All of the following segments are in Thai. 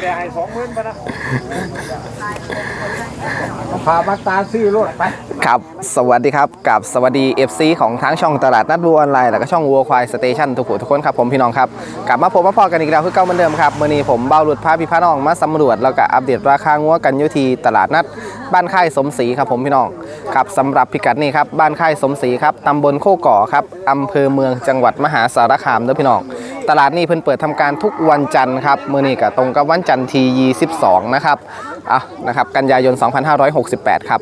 แกให้สองหมื่นไปนะพามาตาซื้อรถไปครับ สวัสดีครับกับสวัสดี FC ของทั้งช่องตลาดนัดวัวออนไลน์แล้วก็ช่องวัวควายสเตชันทุกผู้ทุกคนครับผมพี่น้องครับ กลับมาพบมาพอกันอีกแล้วคือเก่าเหมือนเดิมครับเมื่อนี้ผมเบ้าหลุดพาพี่พาน้องมาสำรวจแล้วก็อัปเดตราคางัวกันอยู่ที่ตลาดนัดบ้านค่ายสมศรีครับผมพี่น้องครับสำหรับพิกัดนี้ครับบ้านค่ายสมศรีครับตำบลโคก่อครับอำเภอเมืองจังหวัดมหาสารคามเด้อพี่น้อง ตลาดนี้เพิ่นเปิดทำการทุกวันจันทร์ครับมื้อนี้ก็ตรงกับวันจันทร์ที่22นะครับอะนะครับกันยายน 2568 ครับ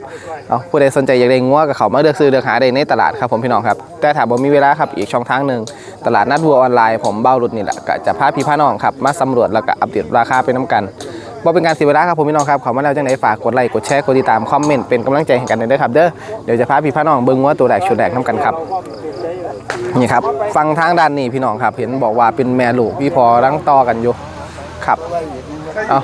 เอาผู้ใดสนใจอยากได้งัวก็เขามาเลือกซื้อเลือกหาได้ในตลาดครับผมพี่น้องครับ แต่ถ้าบ่มีเวลาครับอีกช่องทางหนึ่งตลาดนัดวัวออนไลน์ผมเบ้ารุดนี่แหละก็จะพาพี่พาน้องครับมาสำรวจแล้วก็อัปเดตราคาไปน้ำกัน บ่เป็นการเสียเวลาครับผมพี่น้องครับข้ามาแล้วจังไดฝากกดไลค์กดแชร์กดติดตามคอมเมนต์เป็นกำลังใจให้กันด้วยครับเด้อเดี๋ยวจะพาพี่พาน้องเบิ่งงัวตัวแรกชุดแรกน้ำกันครับนี่ครับฟังทางด้านนี้พี่น้องครับ เห็นบอกว่าเป็นแม่ลูกพี่พอรังต่อกันอยู่ครับเอา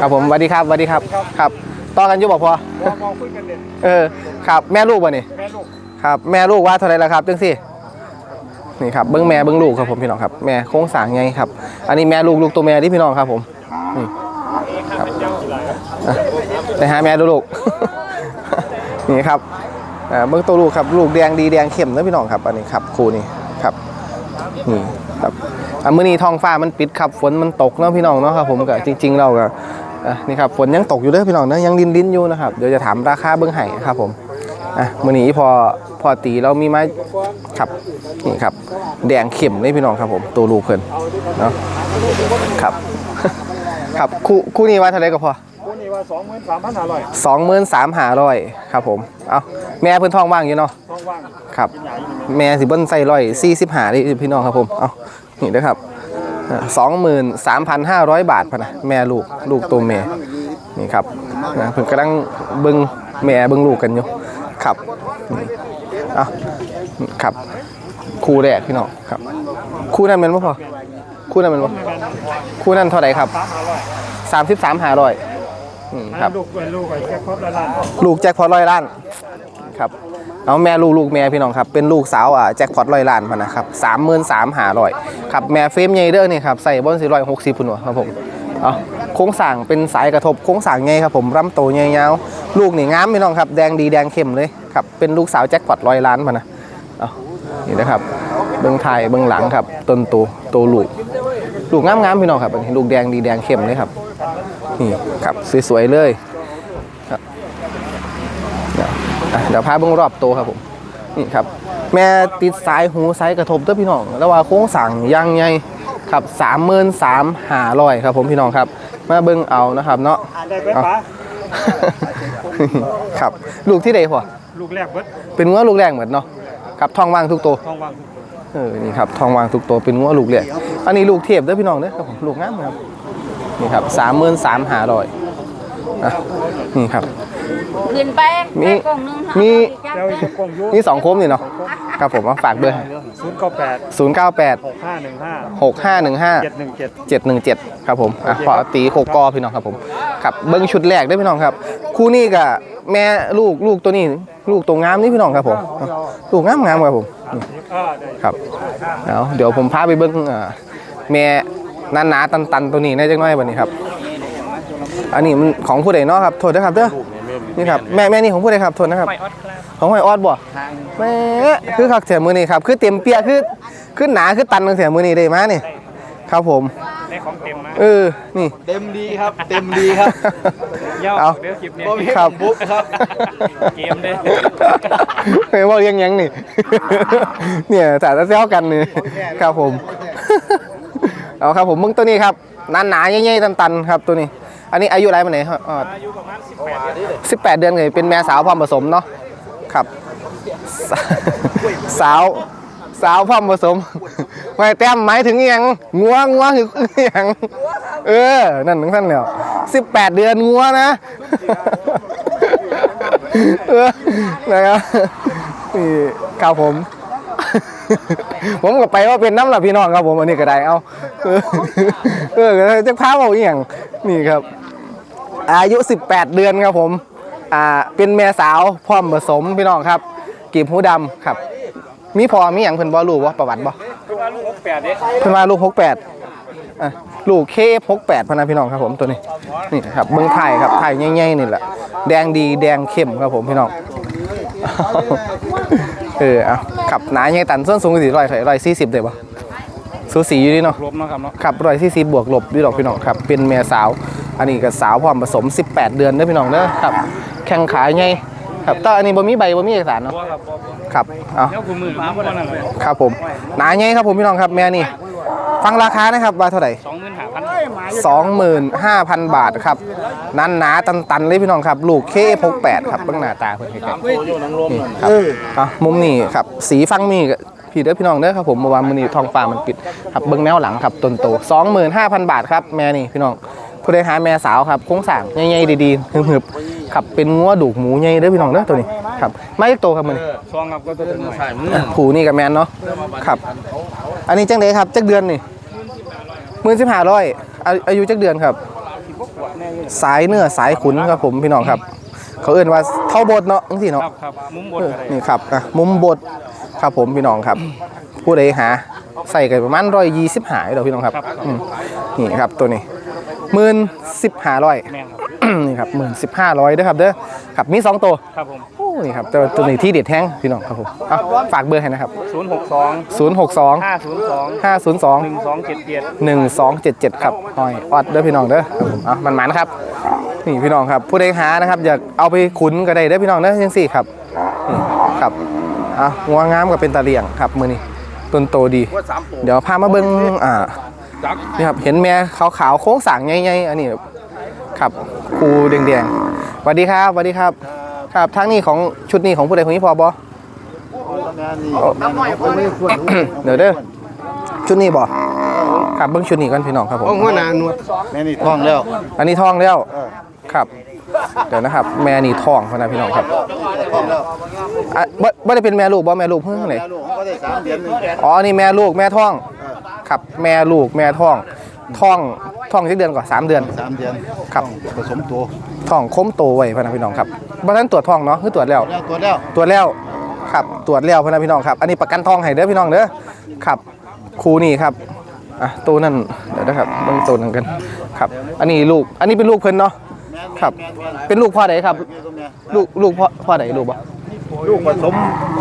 ครับผมสวัสดีครับสวัสดีครับครับต่อกันอยู่บอกพอมองมองคุยกันเด่นเออครับแม่ลูกวะนี่ครับแม่ลูกว่าเท่าไรแล้วครับจังสินี่ครับเบิ้งแม่เบิ้งลูกครับผมพี่น้องครับแม่โค้งสางไงครับ อันนี้แม่ลูกลูกตัวแม่ที่พี่น้องครับผมนี่ ครับไปหาแม่ดูลูก นี่ครับเบิ้งตัวลูกครับ ลูกแดงดีแดงเข้มนะพี่น้องครับ อันนี้ครับครูนี่ครับนี่ครับอะมื้อนี้ท้องฟ้ามันปิดครับฝนมันตกเนาะพี่น้องเนาะครับผมก็จริง ๆ เราก็นี่ครับฝนยังตกอยู่เด้อพี่น้องนะยังดินๆอยู่นะครับเดี๋ยวจะถามราคาเบิ้องไห้ครับผมอะมื้อนี้พอพอตีเรามีไม้ครับนี่ครับ แดงเข้มเลยพี่น้องครับผมตัวลูกเพิ่นเนาะครับ ครับคู่คู่นี้ว่าเท่าไหรก็พอคนนี้ว่าสองหมื่นสามพันห้าร้อยสองหมื่นสามหาร้อยครับผมเอาแม่เพิ่นท้องว่างอยู่เนาะท้องว่างครับกินใหญ่อยู่แม่สิเบิ้นใส่ร้อยสี่สิบหาดิพี่น้องครับผมเอานี่นะครับสองหมื่นสามพันห้าร้อยบาทพะนะแม่ลูกลูกตัวแม่นี่ครับนะเพิ่นกำลังเบิ้งแม่เบิ้งลูกกันอยู่ครับนี่เอาครับคู่แรกพี่น้องครับ คู่นั้นเป็นบ่พอ คู่นั้นเป็นบ่คู่นั้นเท่าไหร่ครับสามห้าร้อยสามสิบสามหาร้อยอืมครับลูกเป็นลูกไอ้แค่ครบละล้านลูกแจ็คพอตร้อยล้านครับเอาแม่ลูกลูกแม่พี่น้องครับเป็นลูกสาวอะแจ็คพอตร้อยล้านพะนะครับสามหมื่นสามหาร้อยครับแม่เฟรมใหญ่เด้อนี่ครับใส่บนสี่ร้อยหกสิบพุ่นวะครับผมเอาโค้งสั่งเป็นสายกระทบโค้งสั่งไงครับผมรำโตใหญ่ยาวลูกนี่งามพี่น้องครับแดงดีแดงเข้มเลยครับเป็นลูกสาวแจ็คพอตร้อยล้านพะนะเอานี่นะครับเบื้องไทายเบื้องหลังครับต้นโตโตลูก ลูกงามๆพี่น้องครับอันนี้ลูกแดงดีแดงเข้มเลยครับนี่ครับสวยๆเลยเดี๋ยวอะเดี๋ยวพาเบิ้งรอบโตวครับผมนี่ครับ แม่ติดสายหูสายกระทบเด้อพี่น้องแล้วว่าโค้งสั่งยางไงครับสามหมื่นสามหาร้อยครับผมพี่น้องครับ มาเบิ้งเอานะครับเนาะอ่านได้ไหมป๋าครับ ลูกที่ใดพ่อลูกแรกเบิดเป็นงัวลูกแรกเหมือนเนาะครับทองว่างทุกตัวท้องว่าง เออนี่ครับทองวางทุกตัวเป็นงัวลูกแรกอันนี้ลูกเทพเด้อพี่น้องเด้อครับผมลูกงามครับนี่ครับสามหมื่นสามหาร้อยอะนี่ครับ ขึ้นไปมีแค่กล่องหนึงค่ะมีเจ้าจะกงอยุนี่สองโคมนี่เนาะครับผมมาฝากเบอร์ศูนย์เก้าแปดศูนย์เก้าแปดหกห้าหนึ่งห้าหกห้าหนึ่งห้าเจ็ดหนึ่งเจ็ดเจ็ดหนึ่งเจ็ดครับผมอะขอตีโคกอพี่น้องครับผมครับเบิ้งชุดแรกด้วยพี่น้องครับ คู่นี้กับแม่ลูกลูกตัวนี้ ลูกตัวงามนี่พี่น้องครับผมอะลูกงามงามครับผมนี่อ่าได้ครับเอาเดี๋ยวผมพาไปเบิ้งอ่าแม่นาหนาๆตันตันๆตัวนี้ได้จังน้อยวันนี้ครับ อันนี้มันของผู้ใดเนาะครับโทษนะครับเด้อ นี่ครับแม่แม่นี่ของผู้ใดครับโทษนะครับของหอยออดบ่แม่คือคักเสียมือนี่ครับคือเต็มเปียคือคือหนาคือตันเสียมือนี่ได้มานี่ครับผมได้ของเต็มนะเออนี่เต็มดีครับ เต็มดีครับย่อเอาเดี๋ยวคลิปนี้ครับบุ๊กครับเกมเลยไม่ว่ายังยังนี่เนี่ยสาระเซลกันนี่ครับผมเอาครับผมมึงตัวนี้ครับหนาหนาๆใหญ่ๆตันๆครับตัวนี้ อันนี้อายุอะไรมาไหนครับอ๋ออายุประมาณ18เดือนสิบแปดเดือนเลยเป็นแม่สาวพร้อมผสมเนาะครับ สาวสาวพร้อมผสมไม่แต้มหมายถึงอหยังงัวงัวคืออหยังเออ นั่นถึงท่านเนี่ยสิบแปดเดือนงัวนะเออนะครับนี่ครับผม ผมก็ไปว่าเป็นน้ำหลับพี่น้องครับผมอันนี้ก็ได้เอาเออเออจะพาเอาอหย่างนี่ครับ อายุ 18 เดือนครับผมอ่าเป็นแม่สาวพร้อมผสมพี่น้องครับกีบหูดำครับ มีพอมีอย่างเพิ่นบ่รู้ว่าประวัติบ่คือว่าลูก68เด้เพิ่นว่าลูก 68อะลูกเคหกแปดพะนะพี่น้องครับผมตัวนี้นี่ครับเบิ้งไทยครับไทยใหญ่ๆนี่แหละแดงดีแดงเข้มครับผมพี่น้องเออเอาขับหนาใหญ่ตันส้นสูงสี่ร้อยร้อยสี่สิบเลยปะสูสีอยู่ดีเนาะรวมเนาะครับเนาะครับร้อยสี่สิบบวกลบด้วยดอกพี่น้องครับ เป็นเมียสาว อันนี้ก็สาวพร้อมผสม 18 เดือนเด้อพี่น้องเด้อครับ แข่งขาใหญ่ครับแต่อันนี้บ่มีใบบ่มีเอกสารเนาะครับเอาเดี๋ยวกูมือมาบ่นั่นเลยครับผมหนาใหญ่ครับผมพี่น้องครับแม่นี่ ฟังราคานะครับว่าเท่าไหร่ สองหมื่นห้าพัน25,000 บาทครับนั้นหนาตันๆเลยพี่น้องครับลูกเค68ครับเบิ่งหน้าตาเพิ่นให้ครับนี่ครับอะมุมนี้ครับสีฟังมีก็พี่เด้อพี่น้องเด้อครับผมเมื่อวานมื้อนี้ทองฟ้ามันปิดครับเบิ่งแนวหลังครับต้นโต25,000 บาทครับแม่นี่พี่น้อง ผู้ใดหาแม่สาวครับโครงสร้างใหญ่ๆดีๆหึบๆครับเป็นงัวดูกหมูใหญ่เด้อพี่น้องเด้อตัวนี้ครับไม่โตครับมื้อนี้ซองครับก็จะเป็นหน่อยผูนี่กับแมนเนาะครับอันนี้จังเดครับจักเดือนนี่หมื่นสิบห้าร้อยอายุจักเดือนครับ สายเนื้อสายขุนครับผมพี่น้องครับ เขาเอื่นว่าเท่าบดเนาะจังสิคเนาะรับครับมุมบนเอออะไรนี่ครับอะมุมบดครับผมพี่น้องครับผู้ใดหาใส่กันประมาณร้อยยี่สิบหายเดี๋ยวพี่น้องครับอืมนี่ครับตัวนี้ หมื่นสิบห้าร้อยแม่นครับ นี่ครับหมื่นสิบห้าร้อยด้วยครับเด้อครับมีสองตัวครับผม โอ้นี่ครับแต่ว่าตัวนี้ที่เด็ดแท้งพี่น้องครับผมเอาฝากเบอร์ให้นะครับศูนย์หกสองศูนย์หกสองห้าศูนย์สองห้าศูนย์สองหนึ่งสองเจ็ดเจ็ดหนึ่งสองเจ็ดเจ็ดครับหอยออดเด้อพี่น้องเด้อครับผมอะมันมันๆครับ นี่พี่น้องครับ ผู้ใดหานะครับ อยากเอาไปขุนก็ได้เด้อพี่น้องเด้อยังสี่ครับนี่ครับอะงัวงามกับเป็นตาเลียงครับมือนี้ต้นโตดี เดี๋ยวพามาเบิ้งอ่า นี่ครับเห็นแม่ขาวๆโค้งสร้างใหญ่ๆอันนี้ครับคูแดงๆสวัสดีครับสวัสดีครับ ครับทั้งนี้ของชุดนี้ของผู้ใดคนนี้พอบอเดี๋ยวเด้อชุดนี้บ่ครับเบิ้งชุดนี้กันพี่น้องครับผมหัวหน้าหนวดแม่นี่ท้องแล้ว อันนี้ทองแล้วครับเดี๋ยวนะครับ แม่นี่ทองพะนะพี่น้องครับท้องแล้วอะบ่บ่ได้เป็นแม่ลูกบ่แม่ลูกเพิ่งไหนลูกก็ได้สามเดือนหนึงอ๋อนี่แม่ลูกแม่ทอง ครับแม่ลูกแม่ทองทองทองจักเดือนก่อนสามเดือน สามเดือนครับผสมตัวทองคมโตไว้พะนะพี่น้องครับบ่ทันตรวจทองเนาะคือตรวจแล้ว แล้วตัวแล้วตรวจแล้วครับตรวจแล้วพะนะพี่น้องครับ อันนี้ประกันทองให้เด้อพี่น้องเด้อครับครูนี่ครับอะตัวนั่นเดี๋ยวนะครับเบิ่งตัวนึงกันครับ อันนี้ลูกอันนี้เป็นลูกเพิ่นเนาะครับ เป็นลูกพ่อใดครับ ลูกลูกพ่อพ่อใดลูกบ่ลูกผสม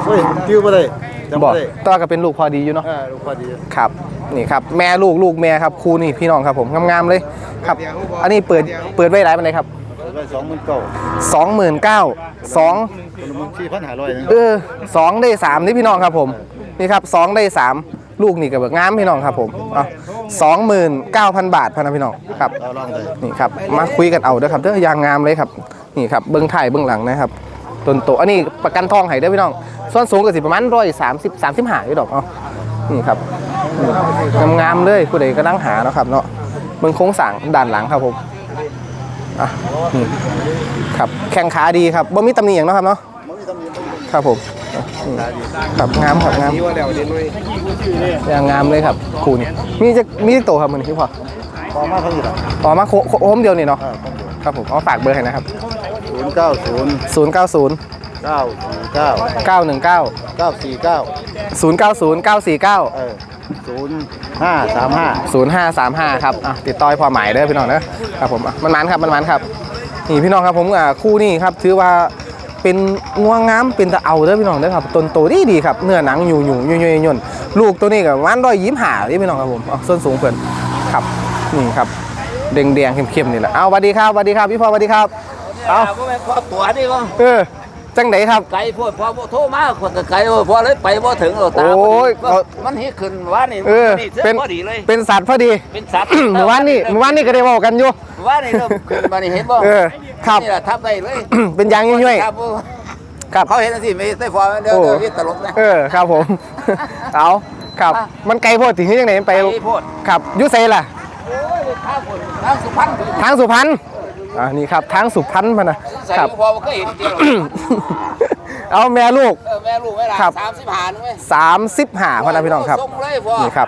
เฮ้ยคิวบ่ได้ จำบ่บ่ได้แตว่าก็เป็นลูกพอดีอยู่เนาะเออลูกพอดี ครับ นี่ครับ แม่ลูกลูกแม่ครับครูนี่พี่น้องครับผมงามๆเลยครับ อันนี้เปิดเปิดไว้หลายปานใดครับได้สองหมื่นเก้า29,000 2 คนละหมื่นสี่พันห้าร้อยนึงเออสองได้สามนี่พี่น้องครับผมนี่ครับสองได้สามลูกนี่ก็แบบงามพี่น้องครับผมเอาสองหมื่นเก้าพันบาทพะนะพี่น้องครับเอาลองเลยนี่ครับมาคุยกันเอาเด้อครับเด้อยางงามเลยครับนี่ครับเบื้องถ่ายเบื้องหลังนะครับต้นโตอันนี้ประกันทองให้เด้อพี่น้อง ส่วนสูงก็สิประมาณร้อยสามสิบสามสิบห้าอยู่ดอกเอานี่ครับนี่งามๆเลยผู้ใดก็นั่งหาเนาะครับเนาะเบื้องโค้งสั่งด้านหลังครับผมอะนี่ครับแข้งขาดีครับบ่มีตำหนิอย่างเนาะครับเนาะมันมีตำหนิมันมีครับผมอืมครับงามครับงามว่าแล้วเด่นเลยอย่างงามเลยครับครูนี่มีจะมีจะโตครับมันพี่พอพอมาเท่านี้ล่ะต่อมาโคโคโอมเดียวนี่เนาะเออต้องดูครับผมเอาฝากเบอร์ให้นะครับศูนย์เก้าศูนย์0 9 0 เก้าสี่เก้า9 1 9 เก้าสี่เก้า0 9 0 9 4 9 เออศูนย์ห้าสามห้า 0 5 3 5 ครับอะติดต่อให้พอหมายเด้อพี่น้องนะครับผมอะมันมันครับมันมันครับนี่พี่น้องครับผมอะคู่นี้ครับถือว่าเป็นงัวงามเป็นตะเอาเด้อพี่น้องเด้อครับต้นโตดีดีครับเนื้อหนังอยู่อยู่ยุ่ยยุ่ยยุ่นลูกตัวนี้กับวันร้อยยิ้มหาที่พี่น้องครับผมเอาส้นสูงเพิ่นครับนี่ครับแดงแดงๆเข้มๆนี่แหละเอาสวัสดีครับสวัสดีครับพี่พ่อสวัสดีครับเอาบ่แม่นพอตัวนี่ก็เออ จังไดครับ ไกลโพดพอบ่โทรมาคนก็ไกลโอ้ยพอเลยไปบ่ถึงหรอกตาโอ้ยก็เขามันเฮ็ดขึ้นว่านี่เออนี่เป็นพอดีเลยเป็นสัตว์พอดีเป็นสัตว์เมื่อวานนี่เมื่อวานนี่ก็ได้บอกกันอยู่ว่านี่เริ่มขึ้นมานี่เห็นบ่เออครับนี่ล่ะทับได้เลย เป็นยางยุ่ยครับๆครับเขาเห็นจังซี่ไม่ได้ฟอเดี๋ยวโอ้เดี๋ยวนี่ตลกนะเออครับผมเอาครับมันไกลโพดถึงที่ยังไหนมันไปไกลโพดครับอยุเซล่ะโอ้ยทางคนทางสุพรรณทางสุพรรณ อ่านี่ครับทางสุพรรณพะนะใส่ครับ พอบ่เคยเห็นจริงหรอกเอาแม่ลูก เออแม่ลูกไว้ล่ะครับ35นึงเว้ย35พะนะพี่น้องครับ ส่งเลยพ่อนี่ครับ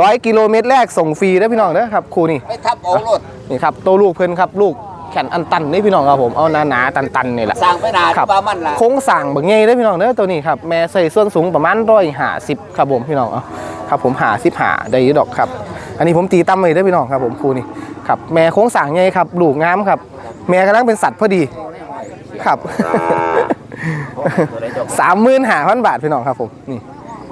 ร้อยกิโลเมตรแรกส่งฟรีนะพี่น้องเด้อครับครูนี่ ไปทับเอารถนี่ครับตัวลูกเพิ่นครับลูกแขนอันตันนี่พี่น้องครับผมเอาหนาๆตันๆนี่แหละสร้างไปนานครับปลามันล่ะโค้งสั่งแบบไงได้อพี่น้องเด้อตัวนี้ครับแม่ใส่ส่วนสูงประมาณร้อยหาสิบครับผมพี่น้องเอาครับผมหาสิบหาได้อยี่ดอกครับ อันนี้ผมตีตั้มเลยเด้อพี่น้องครับผมครูนี่ครับแม่โค้งสร้างไงครับลูกงามครับ แม่กำลังเป็นสัตว์พอดีครับสามหมื่นห้าพันบาทพี่น้องครับผมนี่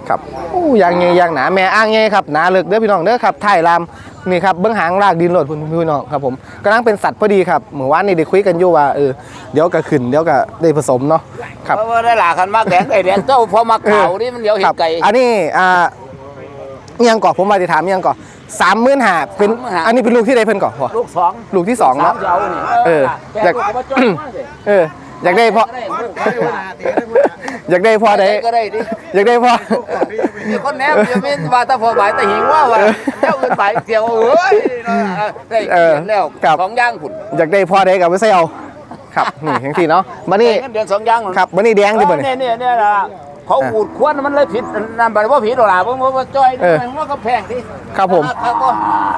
ครับอู้ยางไงยางหนาแม่อ้างไงครับหนาเลิกเด้อพี่น้องเด้อครับถ่ายลามนี่ครับเบื้องหางลากดินโหลดพี่น้องครับผมกำลังเป็นสัตว์พอดีครับเมื่อวานนี่ได้คุยกันอยู่ว่าเออเดี๋ยวก็ขึ้นเดี๋ยวก็ได้ผสมเนาะครับเพราะว่าได้หลากันมากแดงไก่แดงเจ้าพอมาเข่านี่มันเดี๋ยวเห็คนรับไก่อันนี้อ่า อิหยังก่อนผมมาจะถามอิหยังก่อนสามหมื่นห้าเป็น35,000 อันนี้เป็นลูกที่ใดเพิ่นก่อนพอลูกสองลูกที่สองสาเนาะมเจ้านี่เอออยากแกลูกก็มาจ้อยมาสิเอออยากได้พออยากได้พอได้ก็ได้ดิอยากได้พอมีคนแนบเดี๋ยวไม่ว่าแตาพอใบแต่หิงว่าว่าเจ้าอื่นไปเสียวเอ้ยได้เออเดือนแล้วครับ สองย่างผุนอยากได้พอได้กับไม่ใช่เอาครับนี่ทั้งทีเนาะมานี่เงินเดือนสองย่างหนุนครับมานี่แดงดิบ่เนี่เนี่ยยเนี่ยเนี่ยนะ เขาอูดควนมันเลยผิดนั่นแปลว่าผิดหรอกล่ะเพราะว่าจ้อยเออมันก็แพงที่ครับผมครับก็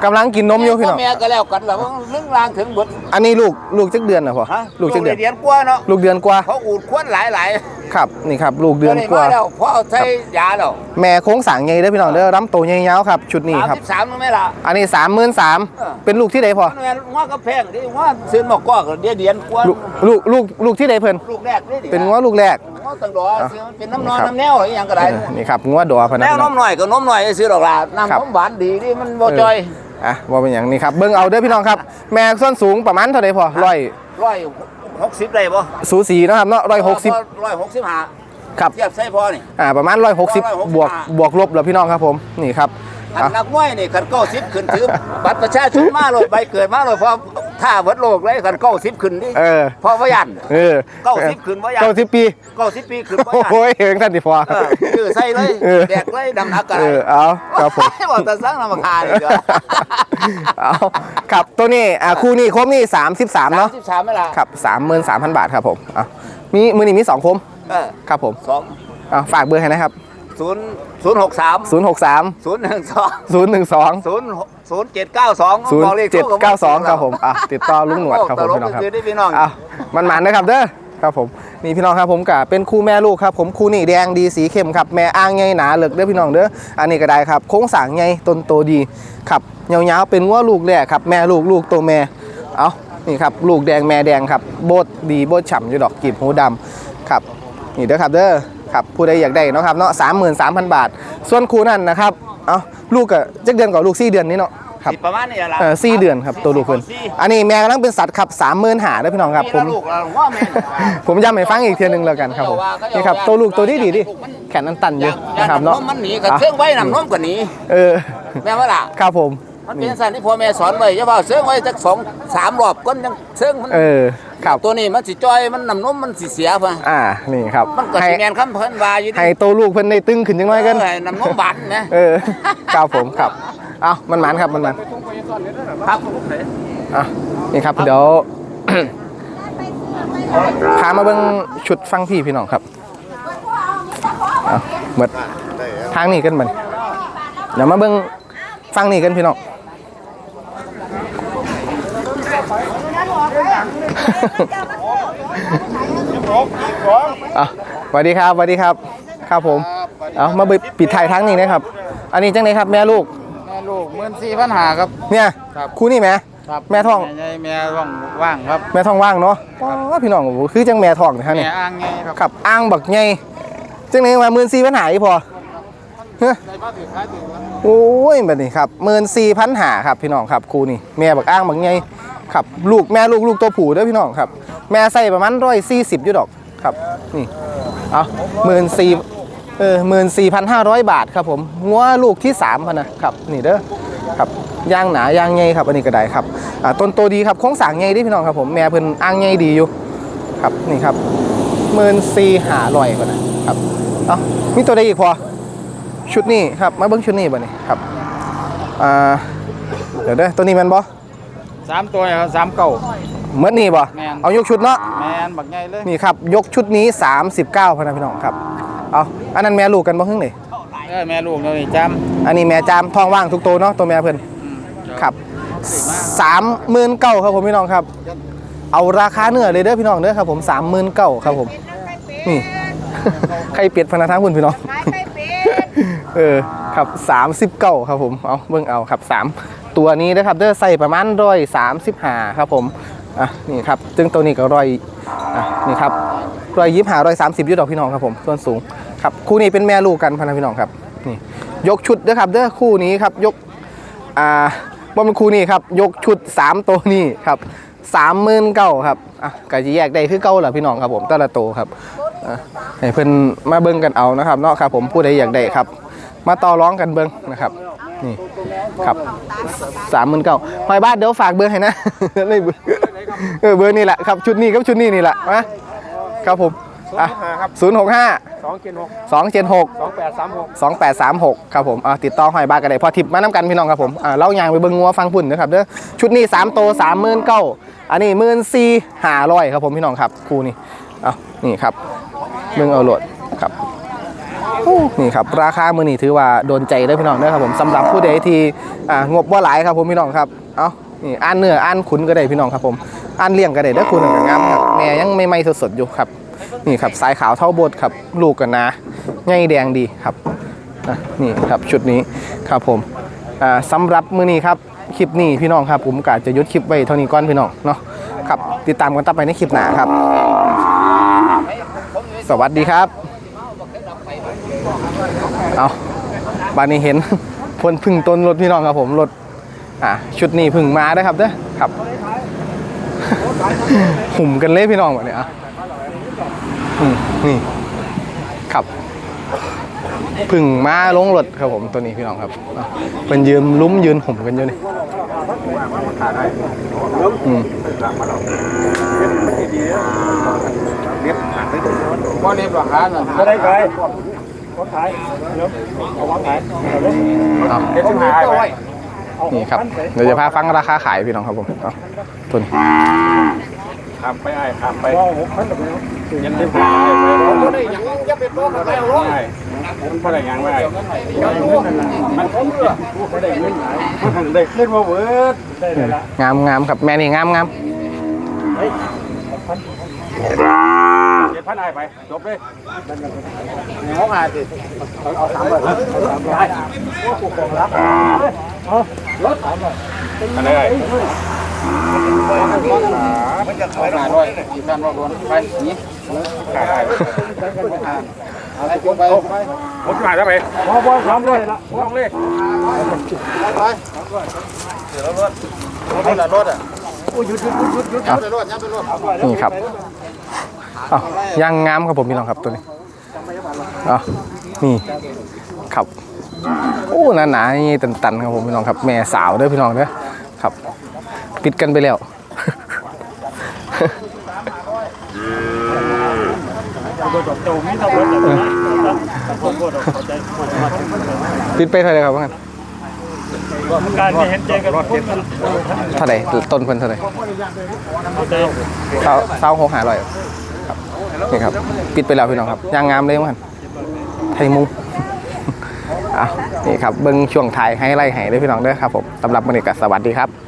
กำลังกินนมอยู่พี่น้องแม่ก็แล้วกันแล้วเรื่องรางถึงหมดอันนี้ลูกลูกจักเดือนนะพอฮะลูกจักเดือนเดือนกว่าเนาะลูกเดือนกว่าเขาอูดควนหลายหลายครับนี่ครับ ลูกเดือนกว่าแล้วเพราะเอาใช้ยาแล้วแม่โค้งสร้างใหญ่เด้อพี่น้องเด้อรำโตใหญ่ยาวครับ ชุดนี้สามครับสิบสามนึงไหมล่ะอันนี้สามหมื่นสามเออเป็นลูกที่ใดพอมันแม่นว่าก็แพงดิว่าซื้อหมอกกอกเดียวเดือนกว่าลูกลูกลูกลูกที่ใดเพิ่นลูกแรกนี่ดิเป็นงัวลูกแรกง้อตังดอซื้อมันเป็นน้ำนอนครับน้ำแนวอะไรอย่างก็ได้เออนี่ครับงัวดอพะแนนะวพี่น้น้องมหน่อยก็น้มหน่อยซื้อดอกลาครับน้ำน้ำหวานดีดิมันบ่จอยอะว่าเป็นอย่างนี้ครับเบิ่งเอาเด้อพี่น้องครับ แม่ส้นสูงประมาณเท่าใดพอร้อยร้อยหกสิบได้ป่ะสูสีเนาะครับเนาะร้อยหกสิบร้อยหกสิบห้าครับ เทียบใส่พอนี่ อ่าประมาณร้อยหกสิบ160บวกบวกลบแล้วพี่น้องครับผมนี่ครับ อันอะนักมวยนี่ขันเก้าสิบขึ้นถือบัตรประชาชนมาเลยใบเกิดมาเลยเพราะท่าเวิดโลกเลยขันเก้าสิบขึ้นดิเออ พอพยันเออเก้าสิบขึ้นบ่ยังเก้าสิบปีเก้าสิบปีขึ้นพยันโอ้ยเองท่านดิพอเออคือใส่เลยเออแดกเลยดำนักกันเออเอาครับผมบอกแต่สร้างนามคาเลยเด้อเอาครับตัวนี้อ่าคู่นี้ครบนี่สามสิบสามเนาะสิบสามไหมล่ะครับสามหมื่นสามพันบาทครับผมอะมีมือนี้มีสองคมเออครับผมสองอะฝากเบอร์ให้นะครับ ศูนย์ศูนย์หกสามศูนย์หกสามศูนย์หนึ่งสองศูนย์หนึ่งสองศูนย์ศูนย์เจ็ดเก้าสองศูนย์เจ็ดเก้าสองครับผมอะติดต่อลุงหนวดครับผมพี่น้องครับคือได้พี่น้องอะมันหมันนะครับเด้อครับผมนี่พี่น้องครับผมกับเป็นคู่แม่ลูกครับผมคู่นี่แดงดีสีเข้มครับแม่อ้างไงหนาเหลือกเด้อพี่น้องเด้ออันนี้ก็ได้ครับโค้งสร้างไงต้นโตดีครับยาวๆเป็นว่าลูกแรกครับแม่ลูกลูกตัวแม่เอานี่ครับลูกแดงแม่แดงครับโบดดีโบดฉ่ำอยู่ดอกกีบหูดำครับนี่เด้อครับเด้อ ครับผู้ใดอยากได้เนาะครับเนาะสามหมื่นสามพันบาท ส่วนคู่นั่นนะครับเอาลูกกับจักเดือนก่อนลูกสี่เดือนนี้เนาะครับสิประมาณนี้ละเออสี่เดือนครับตัวลูกเพิ่นอันนี้แม่กำลังเป็นสัตว์ครับสามหมื่นหาได้อพี่น้องครับผม ลูกเราว่าแม่ ผมย้ำให้ฟังอีกเทียหนึงแล้วกันครับผมนี่ครับตัวลูกตัวนี้ดีดิแขนอันตันอยู่นะครับเนาะมันหนีกับเครื่องไว้นำน้มกว่านี้เออแม่ว่าล่ะครับผมมันเป็นสันที่พ่อแม่สอนไว้อย่าว่าเสื่องไว้สักสองสามรอบก้นยังเสื่องมันเออ ครับตัวนี้มันสิจอยมันนำนมมันสิเสียป่ะอ่านี่ครับมันก็ให้สิแมนคำเพิ่นว่าอยู่ดิให้ตัวลูกเพิ่นได้ตึงขึ้นจังน้อยกันเออนำนมบานนะเออครับผมครับเอามันหมันครับมันหมันครับอะนี่ครับเดี๋ยว พามาเบิ่งชุดฟังพี่พี่น้องครับเอาหมดทางนี้กันบัดนเดี๋ยวมาเบิ่งฟังนี่กันพี่น้อง อะสวัสดีครับสวัสดีครับ ครับผม เอามาปิดถ่ายทั้งนี้นะครับ อันนี้จังไหนครับแม่ลูก แม่ลูกหมื่นสี่พันหาครับ เนี่ยครับคู่นี่แม่ครับแม่ท้องแม่แม่ว่างว่างครับ แม่ท้องว่างเนาะอ๋อพี่น้องโอ้โหคือจังแม่ท้องนะฮะแม่เนี่ยอ้างไงครับขับอ้างบักไงจังไหนมาหมื่นสี่พันหาอีพอเฮ้ยในบ้านถือขายถือว่าโอ้ยแบบนี้ครับหมื่นสี่พันหาครับพี่น้องครับคู่นี่แม่บักอ้างบักไง ครับลูกแม่ลูกลูกตัวผู้เด้อพี่น้องครับ แม่ใส่ประมาณร้อยสี่สิบยูดอกครับนี่เอาหมื่นสี่เออหมื่นสี่พันห้าร้อยบาทครับผมงัวลูกที่สามพนนะครับนี่เด้อครับย่างหนายางไงครับอันนี้ก็ได้ครับอ่าต้นโตดีครับโค้งสางไงเด้อพี่น้องครับผมแม่เพิ่นอ้างไงดีอยู่ครับนี่ครับหมื่นสี่ห้าร้อยกว่านะครับเอามีตัวใดอีกพอชุดนี้ครับมาเบิ้งชุดนี้บ่นี่ครับอ่าเดี๋ยวเด้อตัวนี้แมันบ่ สามตัวครับสามเก่าเหมือนนี่บ่แม่น เอายกชุดเนาะ แม่นบักใหญ่เลยนี่ครับ ยกชุดนี้ 39พนนะพี่น้องครับ เอาอันนั้นแม่ลูกกันบ่ฮึ่งนี่เออแม่ลูกเดี๋ยวนี้จอันนี้แม่จามท้องว่างทุกตัวเนาะตัวแม่เพิ่นำอืมครับสามหมื่นเก้าครับผมพี่น้องครับ เอาราคาเนื้อเลยเด้อพี่น้องเด้อครับผมสามหมื่นเก้าครับผม นี่ ใครเปียดพนักทางคุณพี่น้องขายไปเป็นเออครับสามสิบเก้าครับผม เอาเบิ่งเอาครับสาม ตัวนี้นะครับเด้อใส่ประมาณร้อยสามสิบห้าครับผมอะนี่ครับซึ่งตัวนี้ก็ร้อยอะนี่ครับร้อยยี่สิบห้าร้อยสามสิบยุดอกพี่น้องครับผมส่วนสูงครับคู่นี้เป็นแม่ลูกกันพะนะพี่น้องครับนี่ยกชุดเด้อครับเด้อคู่นี้ครับยกอ่าว่าเป็นคู่นี้ครับยกชุดสามตัวนี้ครับสามหมื่นเก้าครับอะก็จะแยกได้คือเก้าเหรอพี่น้องครับผมแต่ละตัวครับอะให้เพิ่อนมาเบิ่งกันเอานะครับเนาะครับผมผู้ใดอยากได้ครับ มาต่อร้องกันเบิ้งนะครับ นี่ครับสามหมื่นเก้าหอยบ้านเดี๋ยวฝากเบอร์ให้นะไม่เบอร์เออเบอร์นี่แหละครับชุดนี้กับชุดนี้นี่แหละนะครับผมอะศูนย์หกห้าสองเจ็ดหกสองเจ็ดหกสองแปดสามหกสองแปดสามหกครับผมอะติดต่อหอยบ้านกันได้พอทิปมาน้ำกันพี่น้องครับผมอะเล่ายางไปเบิ้งงัวฟังพุ่นนะครับเด้อชุดนี้สามโตสามหมื่นเก้าอันนี้หมื่นสี่ห้าร้อยครับผมพี่น้องครับคู่นี้เอานี่ครับเบิ้งเอาโหลดครับ นี่ครับราคามือนี่ถือว่าโดนใจเด้พี่น้องเด้ครับผมสำหรับผู้ใดที่อ่างบว่าหลายครับผมพี่น้องครับเอานี่อ่านเนื้ออ่านขุนก็ได้พี่น้องครับผมอ่านเลี้ยงก็ได้เด้อคุณกับงามครับแม่ยังไม่ไม่สดๆอยู่ครับนี่ครับสายขาวเท่าบดครับลูกกันนะใหญ่แดงดีครับนี่ครับชุดนี้ครับผมอ่าสำหรับมือนี้ครับคลิปนี้พี่น้องครับผมกะจะยุดคลิปไว้เท่านี้ก่อนพี่น้องเนาะครับติดตามกันต่อไปในคลิปหน้าครับ สวัสดีครับ เอาบานนี้เห็นพนพึ่งต้นรถพี่น้องครับผมรถอะชุดนี้พึ่งมาได้อครับเด้อครับหุ่มกันเลยพี่น้องแบบนี้อะอืมนี่ครับพึ่งมาลงรถครับผมตัวนี้พี่น้องครับอะเป็นยืนลุ้มยืนหุ่มกันอยู่นี่อืมบ่เรียบหรอกครับก็ได้ไก ลก็ขายเดี๋ยวเอาวางขายเลยเอาเด็ดชิมหายไปนี่ครับเดี๋ยวจะพาฟังราคาขายพี่น้องครับผมเอาตัวนี้ข้ามไปไอ้ขามไปหกพันกับแล้วยันได้ไปบ่ได้ยังยับไปโตกันไปเอาไอ้มันบ่ได้ยังไว้มันคงเรือก็ได้เงินหลายได้เล่นมาเวิร์ดงามงามครับแม่นี่งามงาม เจ็ดพันไอ้ไป จบเลยห้องอาสิอันไหนไอ้มันจะขายหน่อยอีกการว่าบนไปนี่ขายอะไรจบไปผมขายแล้วไปพอพอพร้อมเลยละลองเลยไปเดี๋ยวรถรถรถอะนี่ครับ อ้าวย่างงามครับผมพี่น้องครับตัวนี้อ้าวนี่ครับโอ้หนาหนาๆนี่ตันๆครับผมพี่น้องครับ แม่สาวเด้อพี่น้องเด้อครับ ปิดกันไปแล้วติดไปเท่าไหร่ครับว่างั้นการที่เห็นใจกันเท่าไหร่ต้นเพิ่นเท่าไหร่เข้าใจเศร้าเท้าหกหาร้อย ครับนี่ครับปิดไปแล้วพี่น้องครับย่างงามเลยมั้งไทยมุงอะนี่ครับเบิ้งช่วงท้ายให้ไล่ให้ได้อพี่น้องเด้อครับผมสำหรับวันนี้ก็สวัสดีครับ